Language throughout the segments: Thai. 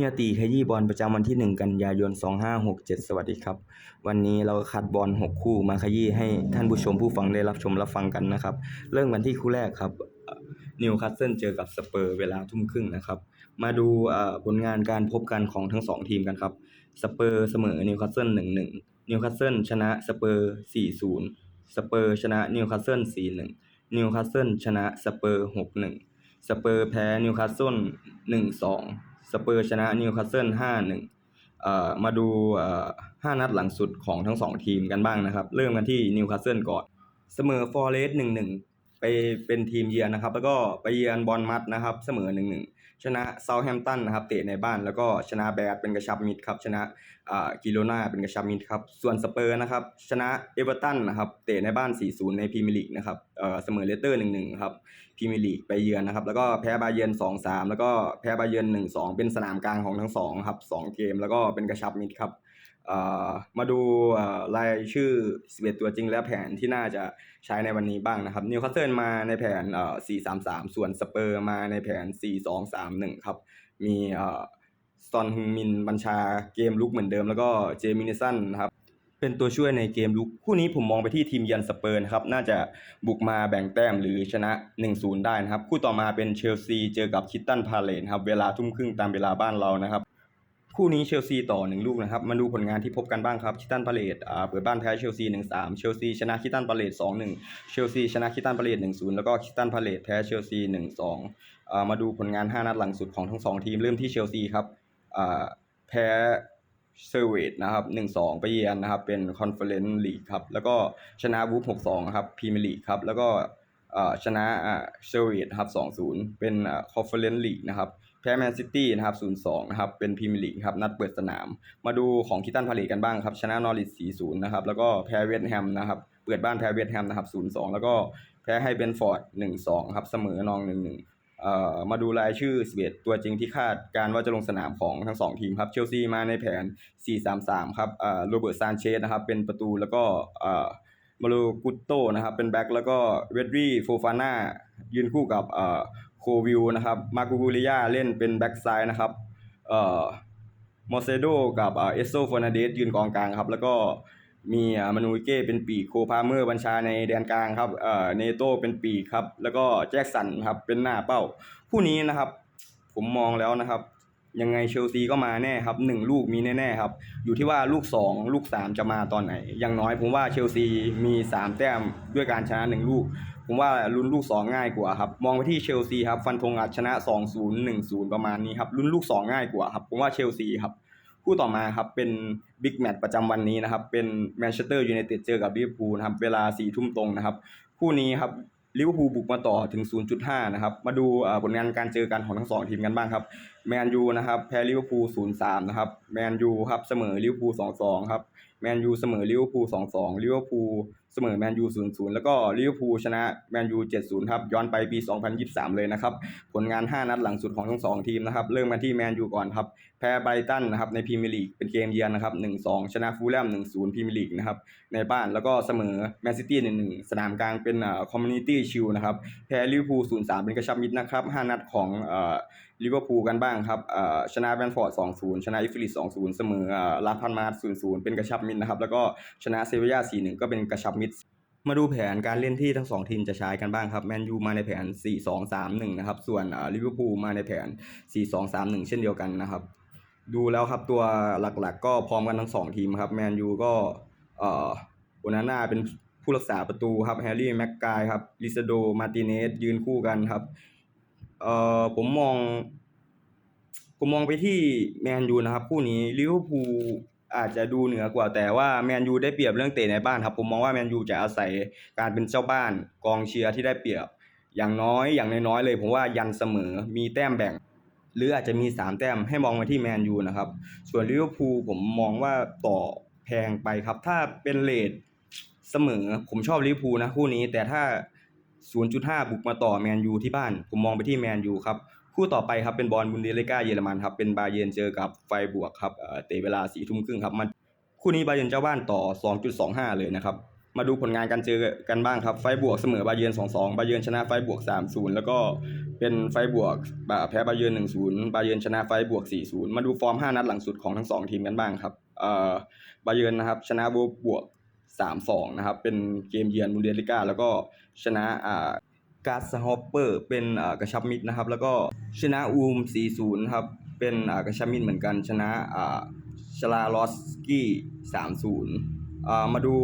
ฮียตีขยี้บอลประจำวันที่ 1 กันยายน 2567 สวัสดีครับ วันนี้เราคัดบอล 6 คู่มาขยี้ให้ท่านผู้ชมผู้ฟังได้รับชมรับฟังกันนะครับ เริ่มกันที่คู่แรกครับนิวคาสเซิลเจอกับสเปอร์เวลาทุ่มครึ่งนะครับ มาดูผลงานการพบกันของทั้งสองทีมกันครับสเปอร์เสมอนิวคาสเซิล1-1นิวคาสเซิลชนะสเปอร์4-0สเปอร์ชนะนิวคาสเซิล4-1นิวคาสเซิลชนะสเปอร์6-1สเปอร์แพ้นิวคาสเซิล1-2 สเปอร์ชนะนิวคาสเซิล5-1เอ่อมาดูห้านัดหลังสุดของทั้งสองทีมกันบ้างนะครับ เริ่มกันที่นิวคาสเซิลก่อน เสมอฟอร์เรสต์1-1ไปเป็นทีมเยือนนะครับ แล้วก็ไปเยือนบอลมัดนะครับ เสมอ1-1 ชนะเซาท์แฮมป์ตันนะครับเตะในบ้านแล้วก็ชนะแบดเป็นกระชับมิดครับชนะอ่ากิโลนาเป็นกระชับมิดครับส่วนสเปอร์นะครับชนะเอเวอร์ตันนะครับเตะในบ้าน 4-0 ในพรีเมียร์ลีกนะครับเออเสมอเลสเตอร์ 1-1 ครับพรีเมียร์ลีกไปเยือนนะครับแล้วก็แพ้บาเยิร์น2-3 แล้วก็แพ้บาเยิร์น1-2 เป็นสนามกลางของทั้งสองครับสองเกมแล้วก็เป็นกระชับมิดครับ มาดูรายชื่อ 11 ตัวจริงและแผนที่น่าจะใช้ในวันนี้บ้างนะครับนิวคาสเซิลมาในแผนเอ่อ4-3-3 ส่วนสเปอร์มาในแผน 4-2-3-1 ครับ มีเอ่อซอนฮึงมินบัญชาเกมลุกเหมือนเดิมแล้วก็เจมินิสันนะครับเป็นตัวช่วยในเกมลุกคู่นี้ผมมองไปที่ทีมเยือนสเปอร์นะครับ น่าจะบุกมาแบ่งแต้มหรือชนะ 1-0 ได้นะครับ คู่ต่อมาเป็นเชลซีเจอกับคิตตันพาเลนครับ เวลาทุ่มครึ่งตามเวลาบ้านเรานะครับ คู่นี้เชลซีต่อหนึ่งลูกนะครับ มาดูผลงานที่พบกันบ้างครับคิตันพาเลตอ่าเปิดบ้านแพ้เชลซีหนึ่งสามเชลซีชนะคิตันพาเลตสองหนึ่งเชลซีชนะคิตันพาเลตหนึ่งศูนย์แล้วก็คิตันพาเลตแพ้เชลซีหนึ่งสองอ่ามาดูผลงานห้านัดหลังสุดของทั้งสองทีมเริ่มที่เชลซีครับอ่าแพ้เซอร์เวตนะครับหนึ่งสองไปเยือนนะครับเป็นคอนเฟอเรนซ์ลีกครับแล้วก็ชนะวูฟหกสองครับพรีเมียร์ลีกครับแล้วก็ ชนะเซอร์เวตครับสองศูนย์เป็นคอนเฟอเรนซ์ลีกนะครับแพ้แมนซิตี้นะครับ0-2นะครับเป็นพรีเมียร์ลีกครับนัดเปิดสนาม มาดูของคิตันพาเลตกันบ้างครับชนะนอริส4-0นะครับแล้วก็แพ้เวสต์แฮมนะครับเปิดบ้านแพ้เวสต์แฮมนะครับ0-2แล้วก็แพ้ให้เบนฟอร์ด1-2ครับเสมอนอง1-1เอ่อมาดูรายชื่อ11ตัวจริงที่คาดการว่าจะลงสนามของทั้ง 2 ทีมครับเชลซีมาในแผน 4-3-3 ครับเอ่อโรเบิร์ตซานเชสนะครับเป็นประตูแล้วก็เอ่อ มาโลกุตโตนะครับเป็นแบ็คแล้วก็เวดรี่โฟฟาน่ายืนคู่กับเอ่อโควิลนะครับมากูกูริยาเล่นเป็นแบ็คซ้ายนะครับเอ่อมอเซโดกับเอ่อเอสโซฟอนาเดสยืนกองกลางครับ แล้วก็มีมานูเก้เป็นปีกโคพาเมอร์บัญชาในแดนกลางครับเอ่อเนโตเป็นปีกครับ แล้วก็แจ็คสันครับเป็นหน้าเป้าคู่นี้นะครับ ผมมองแล้วนะครับ ยังไงเชลซีก็มาแน่ครับหนึ่งลูกมีแน่ๆครับ อยู่ที่ว่าลูก2ลูก3จะมาตอนไหน อย่างน้อยผมว่าเชลซีมี3แต้มด้วยการชนะ1ลูก ผมว่าลุ้นลูก2ง่ายกว่าครับ มองไปที่เชลซีครับ ฟันธงอาจชนะ2-0 1-0ประมาณนี้ครับลุ้นลูก2ง่ายกว่าครับ ผมว่าเชลซีครับคู่ต่อมาครับเป็นบิ๊กแมตช์ประจำวันนี้นะครับ เป็นแมนเชสเตอร์ยูไนเต็ดเจอกับลิเวอร์พูลนะครับ เวลา4ทุ่มตรงนะครับ คู่นี้ครับ ลิเวอร์พูลบุกมาต่อถึง 0.5 นะครับ มาดูผลงานการเจอกันของทั้งสองทีมกันบ้างครับ แมนยูนะครับแพ้ลิเวอร์พูล 0-3 นะครับ แมนยูครับเสมอลิเวอร์พูล 2-2 ครับ แมนยูเสมอลิเวอร์พูล 2-2 ลิเวอร์พูล เสมอแมนยู 0-0 แล้วก็ลิเวอร์พูลชนะแมนยู 7-0 ครับ ย้อนไปปี 2023 เลยนะครับ ผลงาน 5 นัดหลังสุดของทั้ง 2 ทีมนะครับ เริ่มกันที่แมนยูก่อนครับ แพ้ไบรตันนะครับในพรีเมียร์ลีกเป็นเกมเยือนนะครับ 1-2 ชนะฟูลแลม 1-0 พรีเมียร์ลีกนะครับ ในบ้านแล้วก็เสมอแมนซิตี้ 1-1 สนามกลางเป็นคอมมูนิตี้ชิลนะครับ แพ้ลิเวอร์พูล 0-3 เป็นกระชับมิตรนะครับ 5 นัดของเอ่อลิเวอร์พูลกันบ้างครับเอ่อชนะแบนฟอร์ด 2-0 ชนะอิฟริต 2-0 เสมอลาพันมาร์0-0 เป็นกระชับมิตรนะครับ แล้วก็ชนะเซเวีย4-1 ก็เป็นกระชับมิตรมาดูแผนการเล่นที่ทั้งสองทีมจะใช้กันบ้างครับแมนยูมาในแผน 4-2-3-1 นะครับ ส่วนลิเวอร์พูลมาในแผน 4-2-3-1 เช่นเดียวกันนะครับ ดูแล้วครับตัวหลักๆ ก็พร้อมกันทั้งสองทีมครับแมนยูก็เอ่อโอนาน่าเป็นผู้รักษาประตูครับแฮร์รี่แม็กกายครับลิซาโดมาร์ติเนสยืนคู่กันครับเอ่อผมมอง ผมมองไปที่แมนยูนะครับ คู่นี้ลิเวอร์พูล อาจจะดูเหนือกว่าแต่ว่าแมนยูได้เปรียบเรื่องเตะในบ้านครับผมมองว่าแมนยูจะอาศัยการเป็นเจ้าบ้านกองเชียร์ที่ได้เปรียบ อย่างน้อยอย่างน้อยๆเลยผมว่ายันเสมอมีแต้มแบ่ง หรืออาจจะมี 3 แต้มให้มองมาที่แมนยูนะครับ ส่วนลิเวอร์พูลผมมองว่าต่อแพงไปครับ ถ้าเป็นเลทเสมอผมชอบลิเวอร์พูลนะคู่นี้แต่ถ้า 0.5 บุกมาต่อแมนยูที่บ้าน ผมมองไปที่แมนยูครับ คู่ต่อไปครับเป็นบอลบุนเดสลิก้าเยอรมันครับเป็นบาเยนเจอกับไฟบวกครับเตะเวลา4ทุ่มครึ่งครับมันคู่นี้บาเยนเจ้าบ้านต่อ 2.25 เลยนะครับมาดูผลงานการเจอกันบ้างครับ ไฟบวกเสมอบาเยิร์น2-2 บาเยนชนะไฟบวก 3-0 แล้วก็เป็นไฟบวกแพ้บาเยิร์น1-0 บาเยนชนะไฟบวก 4-0 มาดูฟอร์ม 5 นัดหลังสุดของทั้ง 2 ทีมกันบ้างครับเอ่อบาเยนนะครับชนะบวก 3-2 นะครับ เป็นเกมเยือนบุนเดสลิก้าแล้วก็ชนะอ่า กาสฮอปเปอร์เป็นกระชับมิตรนะครับ แล้วก็ชนะอูม 4-0 ครับ เป็นกระชับมิตรเหมือนกันชนะอ่าชลาลอสกี้ 3-0อ่ามาดู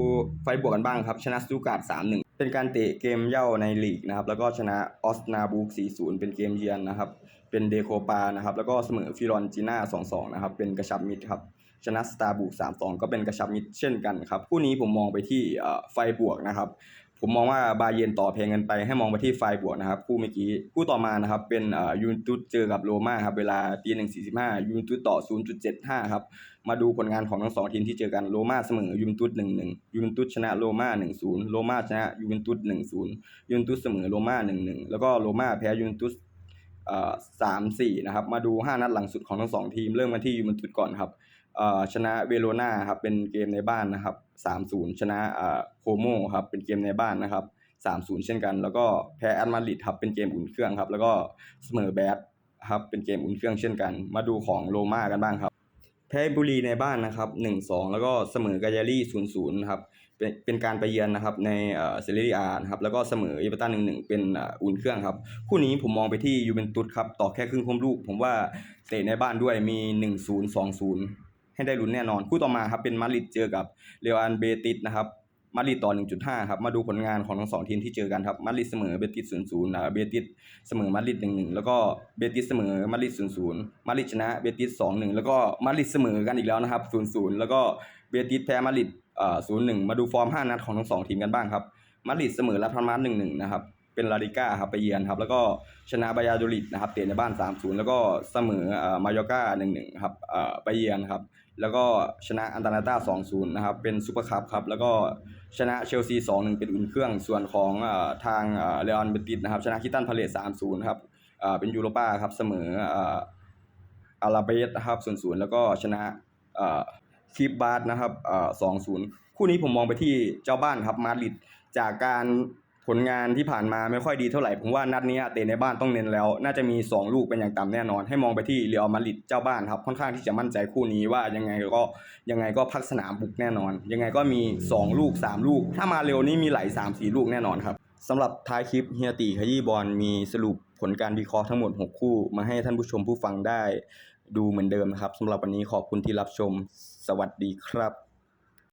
ไฟบวกกันบ้างครับ ชนะสูการ์ด3-1 เป็นการเตะเกมเย่าในลีกนะครับ แล้วก็ชนะออสนาบูก4-0 เป็นเกมเยือนนะครับ เป็นเดโคปานะครับ แล้วก็เสมอฟิรอนจีน่า 2-2 นะครับ เป็นกระชับมิตรครับชนะสตาร์บูก3-2ก็เป็นกระชับมิตรเช่นกันครับ คู่นี้ผมมองไปที่ไฟบวกนะครับ ผมมองว่าบาเยร์นต่อเพลงกันไปให้มองไปที่ไฟบวกนะครับคู่เมื่อกี้คู่ต่อมานะครับเป็นยูเวนตุสเจอกับโรม่าครับเวลาตีหนึ่งสี่สิบห้ายูเวนตุสต่อ0.75ครับมาดูผลงานของทั้งสองทีมที่เจอกันโรม่าเสมอยูเวนตุสหนึ่งหนึ่งยูเวนตุสชนะโรม่าหนึ่งศูนย์โรม่าชนะยูเวนตุสหนึ่งศูนย์ยูเวนตุสเสมอโรม่าหนึ่งหนึ่งแล้วก็โรม่าแพ้ยูเวนตุสเอ่อสามสี่นะครับมาดูห้านัดหลังสุดของทั้งสองทีมเริ่มกันที่ยูเวนตุสก่อนครับ ชนะเวโรนาครับเป็นเกมในบ้านนะครับสามศูนย์ชนะอ่อโคโมครับเป็นเกมในบ้านนะครับสามศูนย์เช่นกัน แล้วก็แพ้แอตมาริดครับเป็นเกมอุ่นเครื่องครับ แล้วก็เสมอแบดครับเป็นเกมอุ่นเครื่องเช่นกัน มาดูของโรม่ากันบ้างครับ แพ้บุรีในบ้านนะครับหนึ่งสองแล้วก็เสมอกาญารี่ศูนย์ศูนย์นะครับเป็นเป็นการไปเยือนนะครับในเอ่อเซเรียอานะครับแล้วก็เสมอเอเวอร์ตันหนึ่งหนึ่งเป็นอ่ออุ่นเครื่องครับคู่นี้ผมมองไปที่ยูเวนตุสครับต่อแค่ครึ่งพมลูก ผมว่าเตะในบ้านด้วยมีหนึ่งศูนย์สองศูนย์ ให้ได้ลุ้นแน่นอน คู่ต่อมาครับเป็นมาริดเจอกับเรอัลเบติสนะครับมาริดต่อ 1.5 ครับ มาดูผลงานของทั้งสองทีมที่เจอกันครับ มาริดเสมอเบติส 0-0 นะเบติสเสมอมาริด 1-1 แล้วก็เบติสเสมอมาริด 0-0 มาริดชนะเบติส 2-1 แล้วก็มาริดเสมอกันอีกแล้วนะครับ 0-0 แล้วก็เบติสแพ้มาริดเอ่อ0-1 มาดูฟอร์ม 5 นัดของทั้งสองทีมกันบ้างครับ มาริดเสมอลาพามาส1-1 นะครับ เป็นลาลิก้าครับไปเยือนครับ แล้วก็ชนะบายาโดลิดนะครับเตะในบ้าน 3-0 แล้วก็เสมอเอ่อมายอก้า1-1ครับไปเยือนครับ แล้วก็ชนะอันตานาต้า2-0นะครับเป็นซูเปอร์คัพครับแล้วก็ชนะเชลซี 2-1 เป็นอุ่นเครื่องส่วนของอทางเอ่อเรอัลเบติสนะครับชนะคิตันพาเลต3-0ครับเป็นยูโรป้าครับเสมออาราเบสนะครับ0-0 แล้วก็ชนะเอ่อคีบบาร์ดนะครับเอ่อ2-0คู่นี้ผมมองไปที่เจ้าบ้านครับมาดริดจากการ ผลงานที่ผ่านมาไม่ค่อยดีเท่าไหร่ ผมว่านัดนี้เตะในบ้านต้องเน้นแล้ว น่าจะมี 2 ลูกเป็นอย่างต่ำแน่นอน ให้มองไปที่เรอัลมาดริดเจ้าบ้านครับ ค่อนข้างที่จะมั่นใจคู่นี้ว่ายังไงก็ยังไงก็พักสนามบุกแน่นอน ยังไงก็มี 2 ลูก 3 ลูก ถ้ามาเร็วนี่มีไหล3 4 ลูกแน่นอนครับสำหรับท้ายคลิปเฮียตีขยี้บอลมีสรุปผลการวิเคราะห์ทั้งหมด 6 คู่ มาให้ท่านผู้ชมผู้ฟังได้ดูเหมือนเดิมนะครับสำหรับวันนี้ขอบคุณที่รับชม สวัสดีครับ